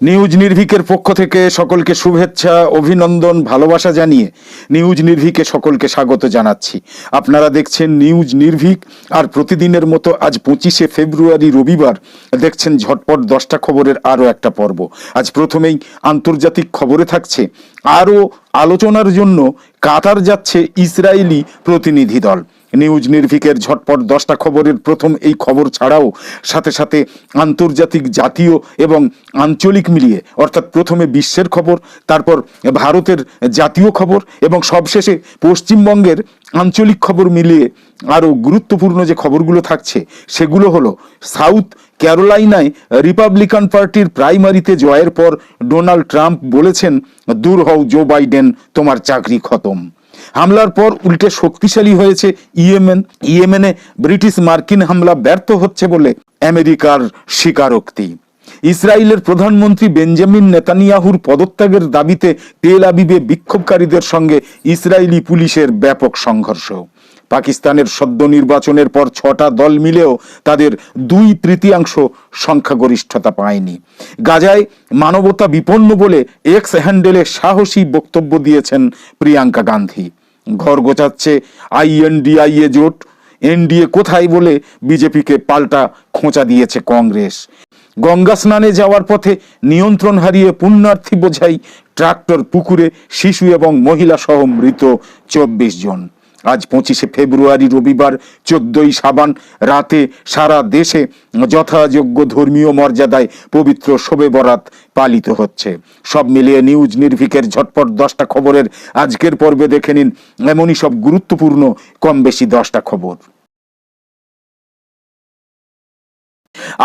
News নির্ভীকের পক্ষ থেকে সকলকে শুভেচ্ছা, অভিনন্দন, ভালোবাসা জানিয়ে নিউজ নির্ভীকে সকলকে স্বাগত জানাচ্ছি। আপনারা দেখছেন নিউজ নির্ভীক, আর প্রতিদিনের মতো আজ পঁচিশে ফেব্রুয়ারি রবিবার দেখছেন ঝটপট দশটা খবরের আরও একটা পর্ব। আজ প্রথমেই আন্তর্জাতিক খবরে থাকছে, আরও আলোচনার জন্য কাতার যাচ্ছে ইসরায়েলি প্রতিনিধি দল। নিউজ নির্ভিকের ঝটপট দশটা খবরের প্রথম এই খবর ছাড়াও সাথে সাথে আন্তর্জাতিক জাতীয় এবং আঞ্চলিক মিলিয়ে, অর্থাৎ প্রথমে বিশ্বের খবর, তারপর ভারতের জাতীয় খবর এবং সবশেষে পশ্চিমবঙ্গের আঞ্চলিক খবর মিলিয়ে আরও গুরুত্বপূর্ণ যে খবরগুলো থাকছে, সেগুলো হলো সাউথ ক্যারোলাইনায় রিপাবলিকান পার্টির প্রাইমারিতে জয়ের পর ডোনাল্ড ট্রাম্প বলেছেন, দূর হও জো বাইডেন, তোমার চাকরি খতম। হামলার পর উল্টে শক্তিশালী হয়েছে ইয়েমেন। ইয়েমেনে ব্রিটিশ মার্কিন হামলা ব্যর্থ হচ্ছে বলে আমেরিকার স্বীকারোক্তি। ইসরায়েলের প্রধানমন্ত্রী বেঞ্জামিন নেতানিয়াহুর পদত্যাগের দাবিতে তেল আবিবে বিক্ষোভকারীদের সঙ্গে ইসরায়েলি পুলিশের ব্যাপক সংঘর্ষ। পাকিস্তানের সদ্য নির্বাচনের পর ছটা দল মিলেও তাদের দুই তৃতীয়াংশ সংখ্যাগরিষ্ঠতা পায়নি। গাজায় মানবতা বিপন্ন বলে এক্স হ্যান্ডেলে সাহসী বক্তব্য দিয়েছেন প্রিয়াঙ্কা গান্ধী। ঘর গোছাচ্ছে, আইএনডিআইএ জোট। এনডিএ কোথায় বলে বিজেপিকে পাল্টা খোঁচা দিয়েছে কংগ্রেস। গঙ্গা স্নানে যাওয়ার পথে নিয়ন্ত্রণ হারিয়ে পুণ্যার্থী বোঝাই ট্রাক্টর, পুকুরে শিশু এবং মহিলা সহ মৃত চব্বিশ জন। আজ পঁচিশে ফেব্রুয়ারি রবিবার, চোদ্দই সাবান, রাতে সারা দেশে যথাযোগ্য ধর্মীয় মর্যাদায় পবিত্র শোবে বরাত পালিত হচ্ছে। সব মিলিয়ে নিউজ নির্ভিকের ঝটপট দশটা খবরের আজকের পর্বে দেখে নিন এমনই সব গুরুত্বপূর্ণ, কম বেশি দশটা খবর।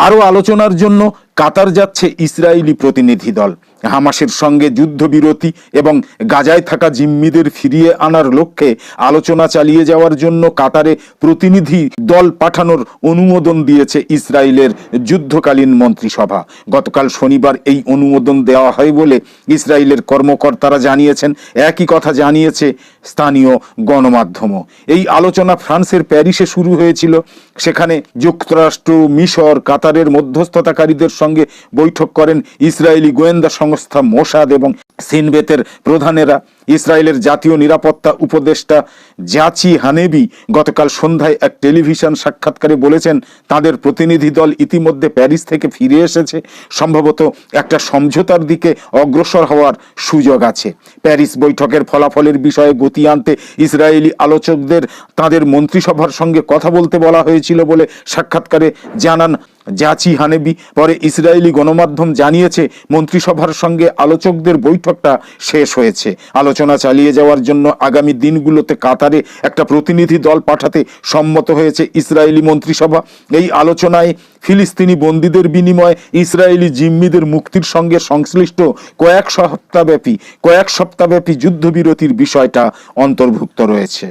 আরও আলোচনার জন্য কাতার যাচ্ছে ইসরায়েলি প্রতিনিধি দল। হামাসের সঙ্গে যুদ্ধবিরতি এবং গাজায় থাকা জিম্মিদের ফিরিয়ে আনার লক্ষ্যে আলোচনা চালিয়ে যাওয়ার জন্য কাতারে প্রতিনিধি দল পাঠানোর অনুমোদন দিয়েছে ইসরায়েলের যুদ্ধকালীন মন্ত্রিসভা। গতকাল শনিবার এই অনুমোদন দেওয়া হয় বলে ইসরায়েলের কর্মকর্তারা জানিয়েছেন। একই কথা জানিয়েছে স্থানীয় গণমাধ্যমও এই আলোচনা ফ্রান্সের প্যারিসে শুরু হয়েছিল। সেখানে যুক্তরাষ্ট্র, মিশর, কাতারের মধ্যস্থতাকারীদের সঙ্গে বৈঠক করেন ইসরায়েলি গোয়েন্দা সংস্থা মোসাদ এবং সিনবেতের প্রধানেরা ইসরায়েলের জাতীয় নিরাপত্তা উপদেষ্টা জাচি হানেবি গতকাল সন্ধ্যায় এক টেলিভিশন সাক্ষাৎকারে বলেছেন, তাদের প্রতিনিধি দল ইতিমধ্যে প্যারিস থেকে ফিরে এসেছে। সম্ভবত একটা সমঝোতার দিকে অগ্রসর হওয়ার সুযোগ আছে। প্যারিস বৈঠকের ফলাফলের বিষয়ে গতি আনতে ইসরায়েলি আলোচকদের তাদের মন্ত্রিসভার সঙ্গে কথা বলতে বলা হয়েছিল বলে সাক্ষাৎকারে জানান জাচি হানেবি পরে ইসরায়েলি গণমাধ্যম জানিয়েছে, মন্ত্রিসভার সঙ্গে আলোচকদের বৈঠকটা শেষ হয়েছে। আলোচনা চালিয়ে যাওয়ার জন্য আগামী দিনগুলোতে কাতারে একটা প্রতিনিধি দল পাঠাতে সম্মত হয়েছে ইসরায়েলি মন্ত্রিসভা। এই আলোচনায় ফিলিস্তিনি বন্দীদের বিনিময়ে ইসরায়েলি জিম্মিদের মুক্তির সঙ্গে সংশ্লিষ্ট কয়েক সপ্তাহব্যাপী কয়েক সপ্তাহব্যাপী যুদ্ধবিরতির বিষয়টা অন্তর্ভুক্ত রয়েছে।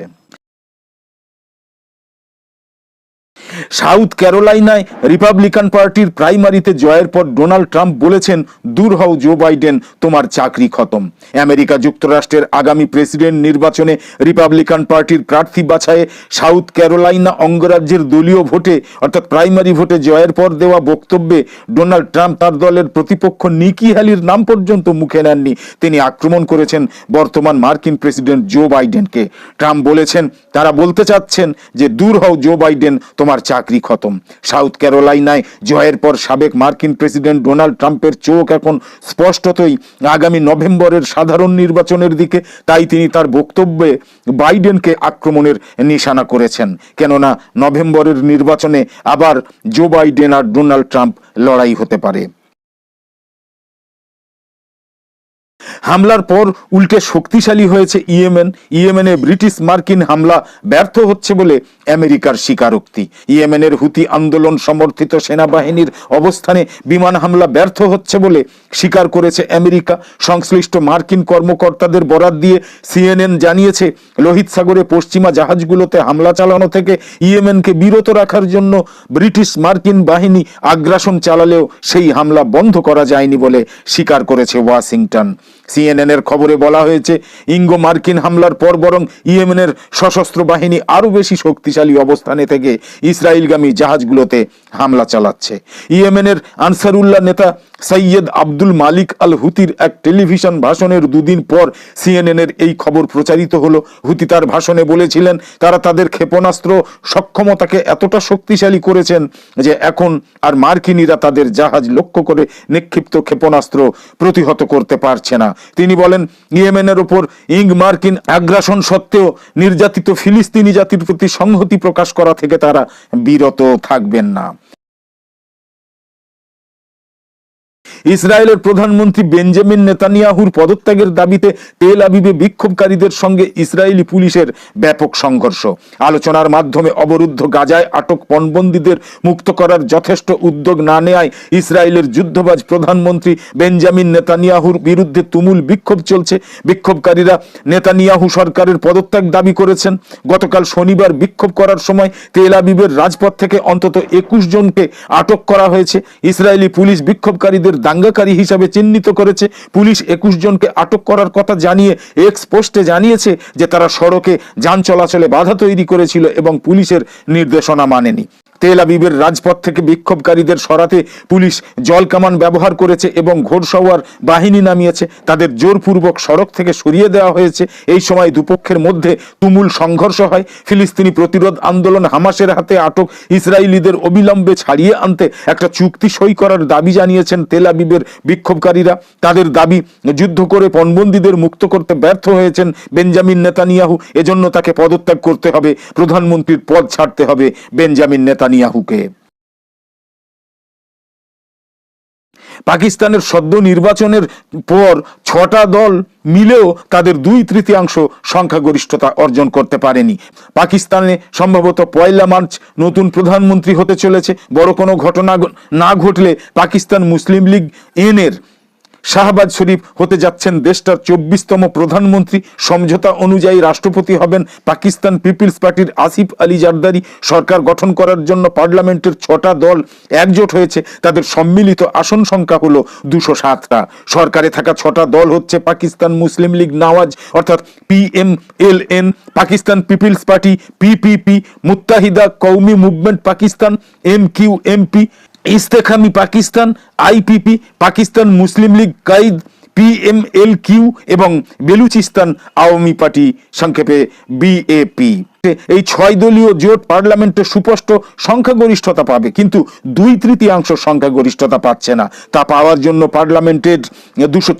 সাউথ ক্যারোলাইনায় রিপাবলিকান পার্টির প্রাইমারিতে জয়ের পর ডোনাল্ড ট্রাম্প বলেছেন, দূর হও জো বাইডেন, তোমার চাকরি খতম। আমেরিকা যুক্তরাষ্ট্রের আগামী প্রেসিডেন্ট নির্বাচনে রিপাবলিকান পার্টির প্রার্থী বাছাইয়ে সাউথ ক্যারোলাইনা অঙ্গরাজ্যের দলীয় ভোটে, অর্থাৎ প্রাইমারি ভোটে জয়ের পর দেওয়া বক্তব্যে ডোনাল্ড ট্রাম্প তার দলের প্রতিপক্ষ নিকি হ্যালির নাম পর্যন্ত মুখে নেননি। তিনি আক্রমণ করেছেন বর্তমান মার্কিন প্রেসিডেন্ট জো বাইডেনকে। ট্রাম্প বলেছেন, তারা বলতে চাচ্ছেন যে দূর হও জো বাইডেন তোমার চাকরি খতম। সাউথ ক্যারোলাইনায় জয়ের পর সাবেক মার্কিন প্রেসিডেন্ট ডোনাল্ড ট্রাম্পের চোখ এখন স্পষ্টতই আগামী নভেম্বরের সাধারণ নির্বাচনের দিকে, তাই তিনি তার বক্তব্যে বাইডেনকে আক্রমণের নিশানা করেছেন। কেননা নভেম্বরের নির্বাচনে আবার জো বাইডেন আর ডোনাল্ড ট্রাম্প লড়াই হতে পারে। হামলার পর উল্টে শক্তিশালী হয়েছে ইয়েমেন। ইয়েমেনে ব্রিটিশ মার্কিন হামলা ব্যর্থ হচ্ছে বলে আমেরিকার স্বীকারোক্তি। ইয়েমেনের হুতি আন্দোলন সমর্থিত সেনাবাহিনীর অবস্থানে বিমান হামলা ব্যর্থ হচ্ছে বলে স্বীকার করেছে আমেরিকা। সংশ্লিষ্ট মার্কিন কর্মকর্তাদের বরাত দিয়ে সিএনএন জানিয়েছে, লোহিত সাগরে পশ্চিমা জাহাজগুলোতে হামলা চালানো থেকে ইয়েমেনকে বিরত রাখার জন্য ব্রিটিশ মার্কিন বাহিনী আগ্রাসন চালালেও সেই হামলা বন্ধ করা যায়নি বলে স্বীকার করেছে ওয়াশিংটন। সিএনএন এর খবরে বলা হয়েছে, ইঙ্গো মার্কিন হামলার পর বরং ইয়েমেনের সশস্ত্র বাহিনী আরও বেশি শক্তিশালী অবস্থানে থেকে ইসরায়েলগামী জাহাজগুলোতে হামলা চালাচ্ছে। ইয়েমেনের আনসারুল্লাহ নেতা সৈয়দ আব্দুল মালিক আল হুতির এক টেলিভিশন ভাষণের দুদিন পর সিএনএনের এই খবর প্রচারিত হলো। হুতি তার ভাষণে বলেছিলেন, তারা তাদের ক্ষেপণাস্ত্র সক্ষমতাকে এতটা শক্তিশালী করেছেন যে এখন আর মার্কিনীরা তাদের জাহাজ লক্ষ্য করে নিক্ষিপ্ত ক্ষেপণাস্ত্র প্রতিহত করতে পারছে না। তিনি বলেন, ইয়েমেনের ওপর ইং মার্কিন আগ্রাসন সত্ত্বেও নির্যাতিত ফিলিস্তিনি জাতির প্রতি সংহতি প্রকাশ করা থেকে তারা বিরত থাকবেন না। ইসরায়েলের প্রধানমন্ত্রী বেঞ্জামিন নেতানিয়াহুর পদত্যাগের দাবিতে তেল আবিবে বিক্ষোভকারীদের সঙ্গে ইসরায়েলি পুলিশের ব্যাপক সংঘর্ষ। আলোচনার মাধ্যমে অবরুদ্ধ গাজায় আটক পণবন্দীদের মুক্ত করার যথেষ্ট উদ্যোগ না নেয় ইসরায়েলের যুদ্ধবাজ প্রধানমন্ত্রী বেঞ্জামিন নেতানিয়াহুর বিরুদ্ধে তুমুল বিক্ষোভ চলছে। বিক্ষোভকারীরা নেতানিয়াহু সরকারের পদত্যাগ দাবি করেছেন। গতকাল শনিবার বিক্ষোভ করার সময় তেল আবিবের রাজপথ থেকে অন্তত একুশ জনকে আটক করা হয়েছে। ইসরায়েলি পুলিশ বিক্ষোভকারীদের দাঙ্গাকারী হিসাবে চিহ্নিত করেছে। পুলিশ একুশ জনকে আটক করার কথা জানিয়ে এক্স পোস্টে জানিয়েছে যে তারা সড়কে যান চলাচলে বাধা তৈরি করেছিল এবং পুলিশের নির্দেশনা মানেনি। তেল আবিবের রাজপথ থেকে বিক্ষোভকারীদের সরাতে পুলিশ জল কামান ব্যবহার করেছে এবং ঘোড়সওয়ার বাহিনী নামিয়েছে। তাদের জোরপূর্বক সড়ক থেকে সরিয়ে দেওয়া হয়েছে। এই সময় দুপক্ষের মধ্যে তুমুল সংঘর্ষ হয়। ফিলিস্তিনি প্রতিরোধ আন্দোলন হামাসের হাতে আটক ইসরায়েলিদের অবিলম্বে ছাড়িয়ে আনতে একটা চুক্তি সই করার দাবি জানিয়েছেন তেল আবিবের বিক্ষোভকারীরা। তাদের দাবি, যুদ্ধ করে পণবন্দীদের মুক্ত করতে ব্যর্থ হয়েছেন বেঞ্জামিন নেতানিয়াহু। এজন্য তাকে পদত্যাগ করতে হবে। প্রধানমন্ত্রীর পদ ছাড়তে হবে বেঞ্জামিন নেতানিয়াহুকে। পাকিস্তানের সদ্য নির্বাচনের পর ছটা দল মিলেও তাদের দুই তৃতীয়াংশ সংখ্যাগরিষ্ঠতা অর্জন করতে পারেনি। পাকিস্তানে সম্ভবত পয়লা মার্চ নতুন প্রধানমন্ত্রী হতে চলেছে। বড় কোনো ঘটনা না ঘটলে পাকিস্তান মুসলিম লীগ এন এর শাহবাজ শরীফ হতে যাচ্ছেন দেশটার চব্বিশতম প্রধানমন্ত্রী। সমঝোতা অনুযায়ী রাষ্ট্রপতি হবেন পাকিস্তান পিপলস পার্টির আসিফ আলী জারদারি। সরকার গঠন করার জন্য পার্লামেন্টের ছটা দল একজোট হয়েছে। তাদের সম্মিলিত আসন সংখ্যা হলো দুশো সাতটা। সরকারে থাকা ছটা দল হচ্ছে পাকিস্তান মুসলিম লীগ নওয়াজ, অর্থাৎ P M L N, Pakistan Peoples Party P P P Muttahida Qaumi Movement Pakistan, M Q M P Istehkam Pakistan I P P Pakistan Muslim League Quaid P M L Q এবং বেলুচিস্তান আওয়ামী পার্টি সংক্ষেপে BAP এই ছয় দলীয় জোট পার্লামেন্টে সুস্পষ্ট সংখ্যাগরিষ্ঠতা পাবে, কিন্তু দুই তৃতীয়াংশ সংখ্যাগরিষ্ঠতা পাচ্ছে না। তা পাওয়ার জন্য পার্লামেন্টের দুশো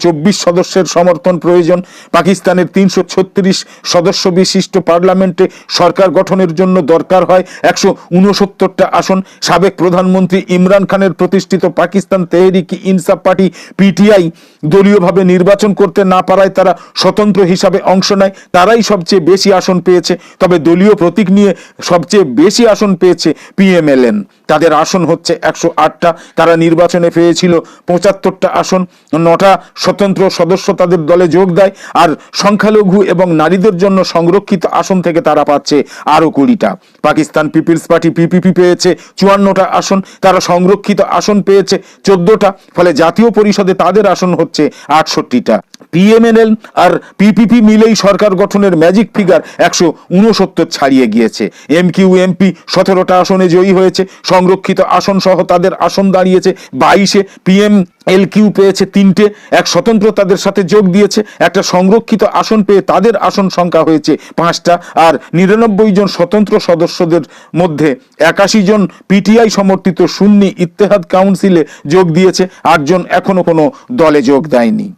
সদস্যের সমর্থন প্রয়োজন। পাকিস্তানের তিনশো ছত্রিশ সদস্য বিশিষ্ট পার্লামেন্টে সরকার গঠনের জন্য দরকার হয় একশো উনসত্তরটা আসন। সাবেক প্রধানমন্ত্রী ইমরান খানের প্রতিষ্ঠিত পাকিস্তান তেহরিক ইনসাফ পার্টি, পিটিআই, দলীয়ভাবে নির্বাচন করতে না পারায় তারা স্বতন্ত্র হিসাবে অংশ নেয়। তারাই সবচেয়ে বেশি আসন পেয়েছে। তবে দলীয় প্রতীক নিয়ে সবচেয়ে বেশি আসন পেয়েছে পিএমএলএন তাদের আসন হচ্ছে একশো আটটা। তারা নির্বাচনে পেয়েছিল পঁচাত্তরটা আসন। নটা স্বতন্ত্র সদস্য তাদের দলে যোগ দেয় আর সংখ্যালঘু এবং নারীদের জন্য সংরক্ষিত আসন থেকে তারা পাচ্ছে আরও কুড়িটা। পাকিস্তান পিপলস পার্টি পিপিপি পেয়েছে চুয়ান্নটা আসন। তারা সংরক্ষিত আসন পেয়েছে চোদ্দটা, ফলে জাতীয় পরিষদে তাদের আসন হচ্ছে আটষট্টিটা। পিএমএনএল আর পিপিপি মিলেই সরকার গঠনের ম্যাজিক ফিগার একশো উনসত্তর ছাড়িয়ে গিয়েছে। এম কিউ এমপি সতেরোটা আসনে জয়ী হয়েছে। সংরক্ষিত আসন সহ তাদের আসন দাঁড়িয়েছে। বাইশে পিএম এল কিউ পেয়েছে তিনটে। এক স্বতন্ত্র তাদের সাথে যোগ দিয়েছে। একটা সংরক্ষিত আসন পেয়ে তাদের আসন সংখ্যা হয়েছে পাঁচটা। আর নিরানব্বই জন স্বতন্ত্র সদস্যদের মধ্যে একাশি জন পিটিআই সমর্থিত সুন্নি ইত্তেহাদ কাউন্সিলে যোগ দিয়েছে। আটজন এখনও কোনো দলে যোগ দেয়নি।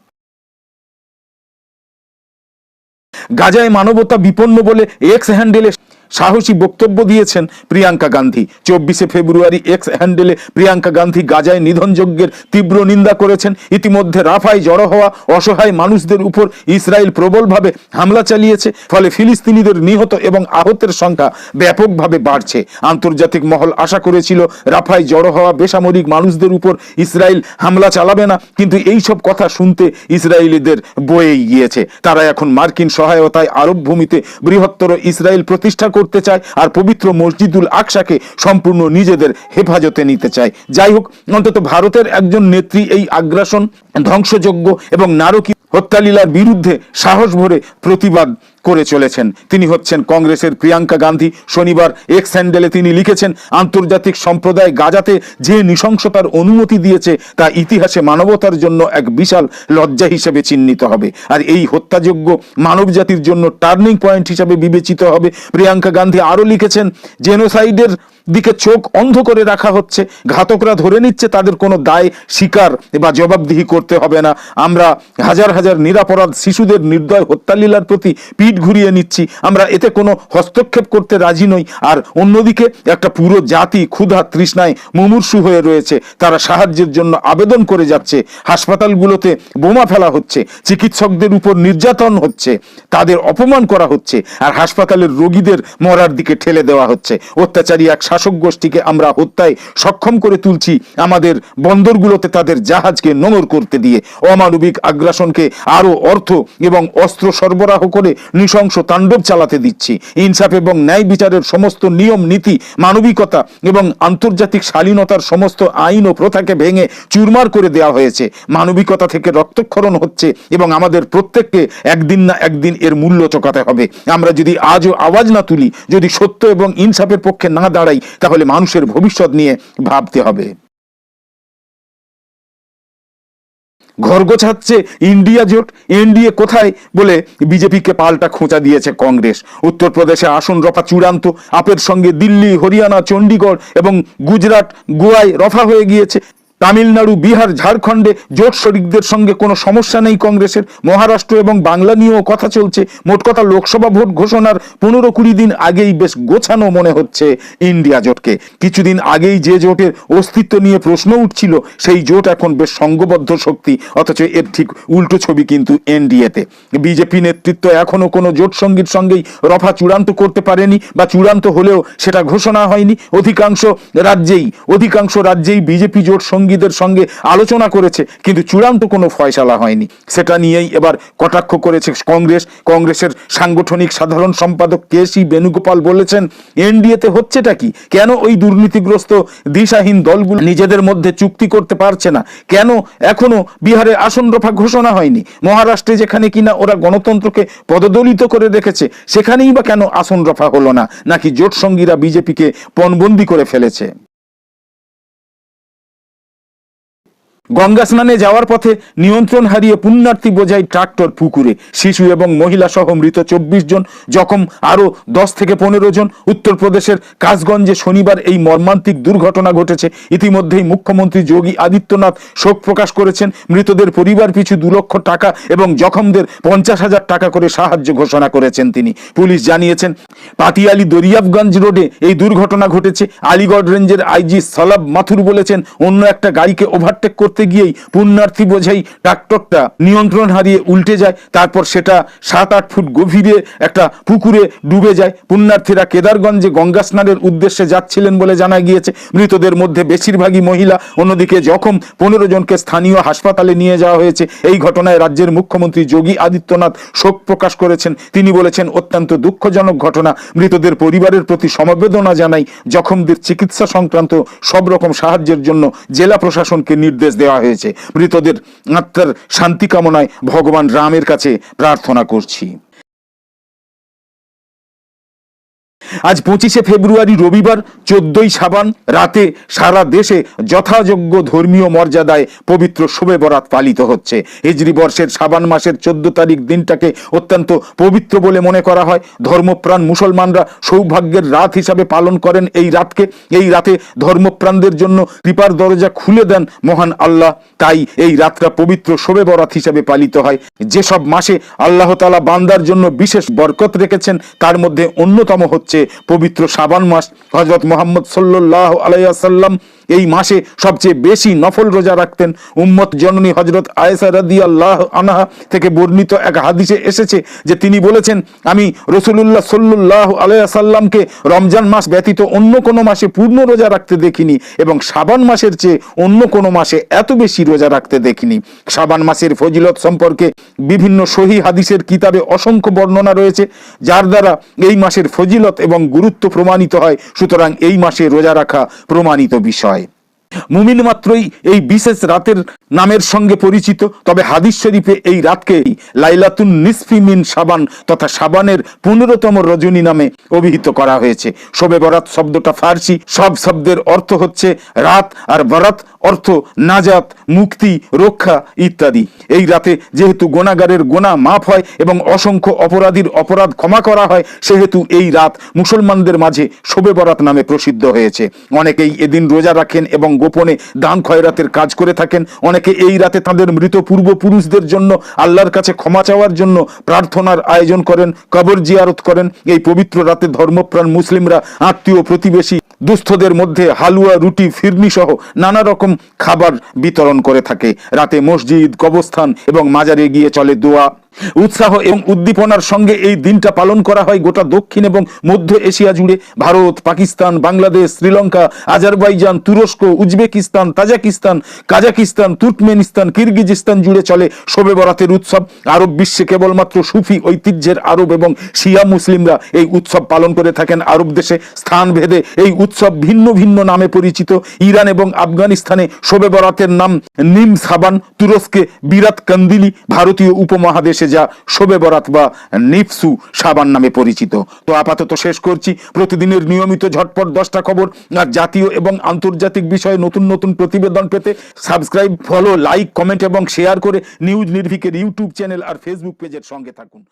গাজায় মানবতা বিপন্ন বলে এক্স হ্যান্ডেলে সাহসী বক্তব্য দিয়েছেন প্রিয়াঙ্কা গান্ধী। চব্বিশে ফেব্রুয়ারি এক্স হ্যান্ডেলে প্রিয়াঙ্কা গান্ধী গাজায় নিধনযজ্ঞের তীব্র নিন্দা করেছেন। ইতিমধ্যে রাফায় জড়ো হওয়া অসহায় মানুষদের উপর ইসরায়েল প্রবলভাবে হামলা চালিয়েছে। ফলে ফিলিস্তিনিদের নিহত এবং আহতের সংখ্যা ব্যাপকভাবে বাড়ছে। আন্তর্জাতিক মহল আশা করেছিল রাফায় জড়ো হওয়া বেসামরিক মানুষদের উপর ইসরায়েল হামলা চালাবে না। কিন্তু এই সব কথা শুনতে ইসরায়েলিদের বয়েই গিয়েছে। তারা এখন মার্কিন সহায়তায় আরব ভূমিতে বৃহত্তর ইসরায়েল প্রতিষ্ঠা করতে চায় আর পবিত্র মসজিদুল আকসাকে সম্পূর্ণ নিজেদের হেফাজতে নিতে চায়। যাই হোক, অন্তত ভারতের একজন নেত্রী এই আগ্রাসন ধ্বংসযোগ্য এবং নারকীয় হত্যালীলার বিরুদ্ধে সাহস ভরে প্রতিবাদ করে চলেছেন। তিনি হচ্ছেন কংগ্রেসের প্রিয়াঙ্কা গান্ধী। শনিবার এক্স স্যান্ডেলে তিনি লিখেছেন, আন্তর্জাতিক সম্প্রদায় গাজাতে যে নৃশংসতার অনুমতি দিয়েছে, তা ইতিহাসে মানবতার জন্য এক বিশাল লজ্জা হিসেবে চিহ্নিত হবে। আর এই হত্যাযোগ্য মানবজাতির জন্য টার্নিং পয়েন্ট হিসেবে বিবেচিত হবে। প্রিয়াঙ্কা গান্ধী আরও লিখেছেন জেনোসাইডের দিকে চোখ অন্ধ করে রাখা হচ্ছে। ঘাতকরা ধরে নিচ্ছে তাদের কোনো দায় স্বীকার বা জবাবদিহি করতে হবে না। আমরা হাজার হাজার নিরাপরাধ শিশুদের নির্দয় হত্যালীলার প্রতি পিঠ ঘুরিয়ে নিচ্ছি। আমরা এতে কোনো হস্তক্ষেপ করতে রাজি নই। আর অন্যদিকে একটা পুরো জাতি ক্ষুধা তৃষ্ণায় মুমূর্ষু হয়ে রয়েছে। তারা সাহায্যের জন্য আবেদন করে যাচ্ছে। হাসপাতালগুলোতে বোমা ফেলা হচ্ছে। চিকিৎসকদের উপর নির্যাতন হচ্ছে। তাদের অপমান করা হচ্ছে। আর হাসপাতালের রোগীদের মরার দিকে ঠেলে দেওয়া হচ্ছে। অত্যাচারী এক শাসক গোষ্ঠীকে আমরা হত্যায় সক্ষম করে তুলছি, আমাদের বন্দরগুলোতে তাদের জাহাজকে নোংর করতে দিয়ে অমানবিক আগ্রাসনকে আরও অর্থ এবং অস্ত্র সরবরাহ করে নৃশংস তাণ্ডব চালাতে দিচ্ছি। ইনসাফ এবং ন্যায় বিচারের সমস্ত নিয়ম, নীতি, মানবিকতা এবং আন্তর্জাতিক শালীনতার সমস্ত আইন ও প্রথাকে ভেঙে চুরমার করে দেওয়া হয়েছে। মানবিকতা থেকে রক্তক্ষরণ হচ্ছে এবং আমাদের প্রত্যেককে একদিন না একদিন এর মূল্য চোকাতে হবে। আমরা যদি আজও আওয়াজ না তুলি, যদি সত্য এবং ইনসাফের পক্ষে না দাঁড়াই তাহলে মানুষের ভবিষ্যৎ নিয়ে ভাবতে হবে। ঘর গোছাচ্ছে ইন্ডিয়া জোট, এনডিএ কোথায় বলে বিজেপিকে পাল্টা খোঁচা দিয়েছে কংগ্রেস। উত্তরপ্রদেশে আসন রফা চূড়ান্ত, আপের সঙ্গে দিল্লি, হরিয়ানা, চণ্ডীগড় এবং গুজরাট গোয়ায় রফা হয়ে গিয়েছে। তামিলনাড়ু, বিহার, ঝাড়খণ্ডে জোট শরিকদের সঙ্গে কোনো সমস্যা নেই কংগ্রেসের। মহারাষ্ট্র এবং বাংলা নিয়েও কথা চলছে। মোট কথা লোকসভা ভোট ঘোষণার পনেরো কুড়ি দিন আগেই বেশ গোছানো মনে হচ্ছে ইন্ডিয়া জোটকে। কিছুদিন আগেই যে জোটের অস্তিত্ব নিয়ে প্রশ্ন উঠছিল, সেই জোট এখন বেশ সংঘবদ্ধ শক্তি, অথচ এর ঠিক উল্টো ছবি কিন্তু এনডিএতে। বিজেপি নেতৃত্ব এখনও কোনো জোট সঙ্গীর সঙ্গেই রফা চূড়ান্ত করতে পারেনি বা চূড়ান্ত হলেও সেটা ঘোষণা হয়নি। অধিকাংশ রাজ্যেই অধিকাংশ রাজ্যেই বিজেপি জোট সঙ্গীদের সঙ্গে আলোচনা করেছে, কিন্তু চূড়ান্ত কোনো ফয়সালা হয়নি। সেটা নিয়েই এবার কটাক্ষ করেছে কংগ্রেস। কংগ্রেসের সাংগঠনিক সাধারণ সম্পাদক কে সি বেণুগোপাল বলেছেন, এনডিএতে হচ্ছেটা কি? কেন ওই দুর্নীতিগ্রস্ত দিশাহীন দলগুলো নিজেদের মধ্যে চুক্তি করতে পারছে না? কেন এখনও বিহারে আসন রফা ঘোষণা হয়নি? মহারাষ্ট্রে যেখানে কিনা ওরা গণতন্ত্রকে পদদলিত করে রেখেছে, সেখানেই বা কেন আসন রফা হলো না? নাকি জোট সঙ্গীরা বিজেপিকে পণবন্দি করে ফেলেছে? গঙ্গা স্নানে যাওয়ার পথে নিয়ন্ত্রণ হারিয়ে পুণ্যার্থী বোঝাই ট্রাক্টর পুকুরে। শিশু এবং মহিলা সহ মৃত চব্বিশ জন, জখম আরও দশ থেকে পনেরো জন। উত্তরপ্রদেশের কাসগঞ্জে শনিবার এই মর্মান্তিক দুর্ঘটনা ঘটেছে। ইতিমধ্যেই মুখ্যমন্ত্রী যোগী আদিত্যনাথ শোক প্রকাশ করেছেন। মৃতদের পরিবার পিছু দু লক্ষ টাকা এবং জখমদের পঞ্চাশ হাজার টাকা করে সাহায্য ঘোষণা করেছেন তিনি। পুলিশ জানিয়েছেন পাতিয়ালি দরিয়াবগঞ্জ রোডে এই দুর্ঘটনা ঘটেছে। আলিগড় রেঞ্জের আইজি সলাব মাথুর বলেছেন, অন্য একটা গাড়িকে ওভারটেক করতে গিয়েই পুণ্যার্থী বোঝাই ট্রাক্টরটা নিয়ন্ত্রণ হারিয়ে উল্টে যায়, তারপর সেটা সাত আট ফুট গভীরে একটা পুকুরে ডুবে যায়। পুণ্যার্থীরা কেদারগঞ্জে গঙ্গা স্নানের উদ্দেশ্যে যাচ্ছিলেন বলে জানা গিয়েছে। মৃতদের মধ্যে বেশিরভাগই মহিলা। অন্যদিকে জখম পনেরো জনকে স্থানীয় হাসপাতালে নিয়ে যাওয়া হয়েছে। এই ঘটনায় রাজ্যের মুখ্যমন্ত্রী যোগী আদিত্যনাথ শোক প্রকাশ করেছেন। তিনি বলেছেন, অত্যন্ত দুঃখজনক ঘটনা। মৃতদের পরিবারের প্রতি সমবেদনা জানাই জখমদের চিকিৎসা সংক্রান্ত সব রকম সাহায্যের জন্য জেলা প্রশাসনকে নির্দেশ দেওয়া হয়েছে। মৃতদের আত্মার শান্তি কামনায় ভগবান রামের কাছে প্রার্থনা করছি। আজ পঁচিশে ফেব্রুয়ারি রবিবার, চোদ্দই সাবান, রাতে সারা দেশে যথাযোগ্য ধর্মীয় মর্যাদায় পবিত্র শোবে বরাত পালিত হচ্ছে। হিজরি বর্ষের সাবান মাসের চোদ্দ তারিখ দিনটাকে অত্যন্ত পবিত্র বলে মনে করা হয়। ধর্মপ্রাণ মুসলমানরা সৌভাগ্যের রাত হিসাবে পালন করেন এই রাতকে। এই রাতে ধর্মপ্রাণদের জন্য কৃপার দরজা খুলে দেন মহান আল্লাহ। তাই এই রাতটা পবিত্র শোবে বরাত হিসাবে পালিত হয়। যেসব মাসে আল্লাহ তালা বান্দার জন্য বিশেষ বরকত রেখেছেন, তার মধ্যে অন্যতম হচ্ছে পবিত্র সাবান মাস। হজরত মোহাম্মদ সাল্লাহ আলাইসাল্লাম এই মাসে সবচেয়ে বেশি নফল রোজা রাখতেন। উম্মত জননী হজরত আয়েসা রাদি আল্লাহ আনাহা থেকে বর্ণিত এক হাদিসে এসেছে যে তিনি বলেছেন, আমি রসুলুল্লাহ সাল্লাহ আলাইসাল্লামকে রমজান মাস ব্যতীত অন্য কোনো মাসে পূর্ণ রোজা রাখতে দেখিনি এবং সাবান মাসের চেয়ে অন্য কোনো মাসে এত বেশি রোজা রাখতে দেখিনি। সাবান মাসের ফজিলত সম্পর্কে বিভিন্ন সহি হাদিসের কিতাবে অসংখ্য বর্ণনা রয়েছে, যার দ্বারা এই মাসের ফজিলত এবং গুরুত্ব প্রমাণিত হয়। সুতরাং এই মাসে রোজা রাখা প্রমাণিত বিষয়। মুমিন মাত্রই এই বিশেষ রাতের নামের সঙ্গে পরিচিত, তবে হাদিস শরীফে এই রাতকে লাইলাতুন নিসফি মিন সাবান তথা সাবানের পনেরোতম রজনী নামে অভিহিত করা হয়েছে। শোবে বরাত শব্দটা ফার্সি, সব শব্দের অর্থ হচ্ছে রাত, আর বরাত অর্থ নাজাত, মুক্তি, রক্ষা ইত্যাদি। এই রাতে যেহেতু গোনাগারের গোনা মাফ হয় এবং অসংখ্য অপরাধীর অপরাধ ক্ষমা করা হয়, সেহেতু এই রাত মুসলমানদের মাঝে শোবে বরাত নামে প্রসিদ্ধ হয়েছে। অনেকেই এদিন রোজা রাখেন এবং গোপনে দান খয়রাতের কাজ করে থাকেন। অনেকে এই রাতে তাদের মৃত পূর্বপুরুষদের জন্য আল্লাহর কাছে ক্ষমা চাওয়ার জন্য প্রার্থনার আয়োজন করেন, কবর জিয়ারত করেন। এই পবিত্র রাতে ধর্মপ্রাণ মুসলিমরা, আত্মীয়, প্রতিবেশী, দুস্থদের মধ্যে হালুয়া, রুটি, ফিরনি সহ নানা রকম খাবার বিতরণ করে থাকে। রাতে মসজিদ কবস্থান এবং মাজারে গিয়ে চলে দোয়া। উৎসাহ এবং উদ্দীপনার সঙ্গে এই দিনটা পালন করা হয় গোটা দক্ষিণ এবং মধ্য এশিয়া জুড়ে। ভারত, পাকিস্তান, বাংলাদেশ, শ্রীলঙ্কা, আজারবাইজান, তুরস্ক, Uzbekistan, Tajikistan, Kazakhstan, Turkmenistan, Kyrgyzstan জুড়ে চলে শোবে বরাতের উৎসব। আরব বিশ্বে কেবলমাত্র সুফি ঐতিহ্যের আরব এবং শিয়া মুসলিমরা এই উৎসব পালন করে থাকেন। আরব দেশে স্থান ভেদে এই উৎসব ভিন্ন ভিন্ন নামে পরিচিত। ইরান এবং আফগানিস্তানে শোবে বরাতের নাম নিম সাবান, তুরস্কে বিরাট কান্দিলি, ভারতীয় উপমহাদেশে যা শোবে বরাত বা নিফসু সাবান নামে পরিচিত। তো আপাতত শেষ করছি। প্রতিদিনের নিয়মিত ঝটপট দশটা খবর আর জাতীয় এবং আন্তর্জাতিক বিষয়ে নতুন নতুন প্রতিবেদন পেতে সাবস্ক্রাইব, ফলো, লাইক, কমেন্ট এবং শেয়ার করে নিউজ নির্ভিকের ইউটিউব চ্যানেল আর ফেসবুক পেজের সঙ্গে থাকুন।